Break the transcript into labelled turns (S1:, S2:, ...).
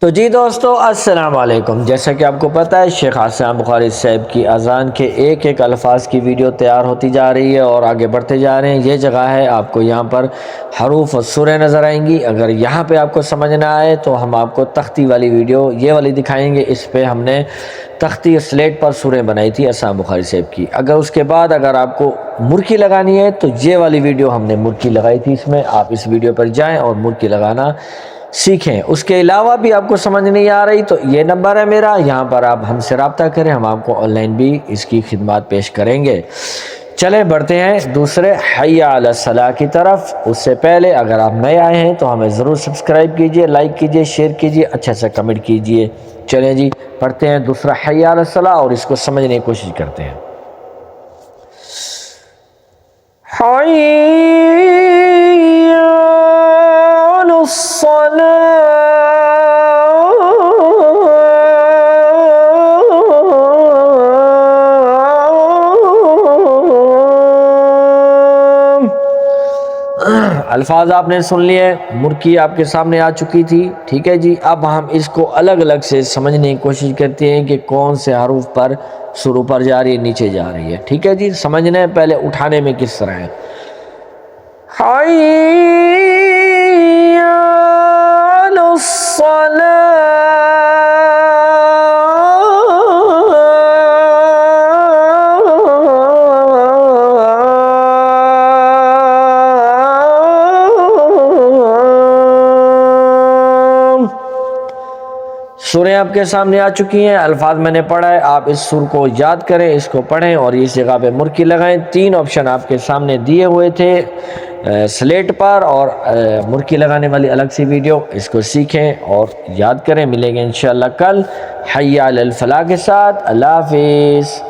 S1: تو جی دوستو، السلام علیکم۔ جیسا کہ آپ کو پتہ ہے، شیخ حسن بخاری صاحب کی اذان کے ایک ایک الفاظ کی ویڈیو تیار ہوتی جا رہی ہے اور آگے بڑھتے جا رہے ہیں۔ یہ جگہ ہے، آپ کو یہاں پر حروف و سوریں نظر آئیں گی۔ اگر یہاں پہ آپ کو سمجھ نہ آئے تو ہم آپ کو تختی والی ویڈیو، یہ والی دکھائیں گے۔ اس پہ ہم نے تختی سلیٹ پر سوریں بنائی تھی اسام بخاری صاحب کی۔ اگر اس کے بعد اگر آپ کو مرکی لگانی ہے تو یہ والی ویڈیو ہم نے مرکی لگائی تھی اس میں۔ آپ اس ویڈیو پر جائیں اور مرکی لگانا سیکھیں۔ اس کے علاوہ بھی آپ کو سمجھ نہیں آ رہی تو یہ نمبر ہے میرا۔ یہاں پر آپ ہم سے رابطہ کریں، ہم آپ کو آن لائن بھی اس کی خدمات پیش کریں گے۔ چلیں، بڑھتے ہیں دوسرے حیا علی الصلاح کی طرف۔ اس سے پہلے اگر آپ نئے آئے ہیں تو ہمیں ضرور سبسکرائب کیجیے، لائک کیجیے، شیئر کیجیے اچھا سا کمنٹ کیجیے۔ چلیں جی پڑھتے ہیں دوسرا حیا علی الصلاح اور اس کو سمجھنے کی کوشش کرتے ہیں۔ الفاظ آپ نے سن لیے، مرکی آپ کے سامنے آ چکی تھی۔ ٹھیک ہے جی اب ہم اس کو الگ الگ سے سمجھنے کی کوشش کرتے ہیں کہ کون سے حروف پر شروع پر جا رہی ہے، نیچے جا رہی ہے۔ ٹھیک ہے جی سمجھنا ہے پہلے اٹھانے میں کس طرح ہے؟ حي سوریں آپ کے سامنے آ چکی ہیں۔ الفاظ میں نے پڑھا ہے، آپ اس سر کو یاد کریں، اس کو پڑھیں اور اس جگہ پہ مرکی لگائیں۔ تین آپشن آپ کے سامنے دیے ہوئے تھے سلیٹ پر اور مرکی لگانے والی الگ سی ویڈیو اس کو سیکھیں اور یاد کریں۔ ملیں گے انشاءاللہ کل۔ حیا الفلاح کے ساتھ۔ اللہ حافظ۔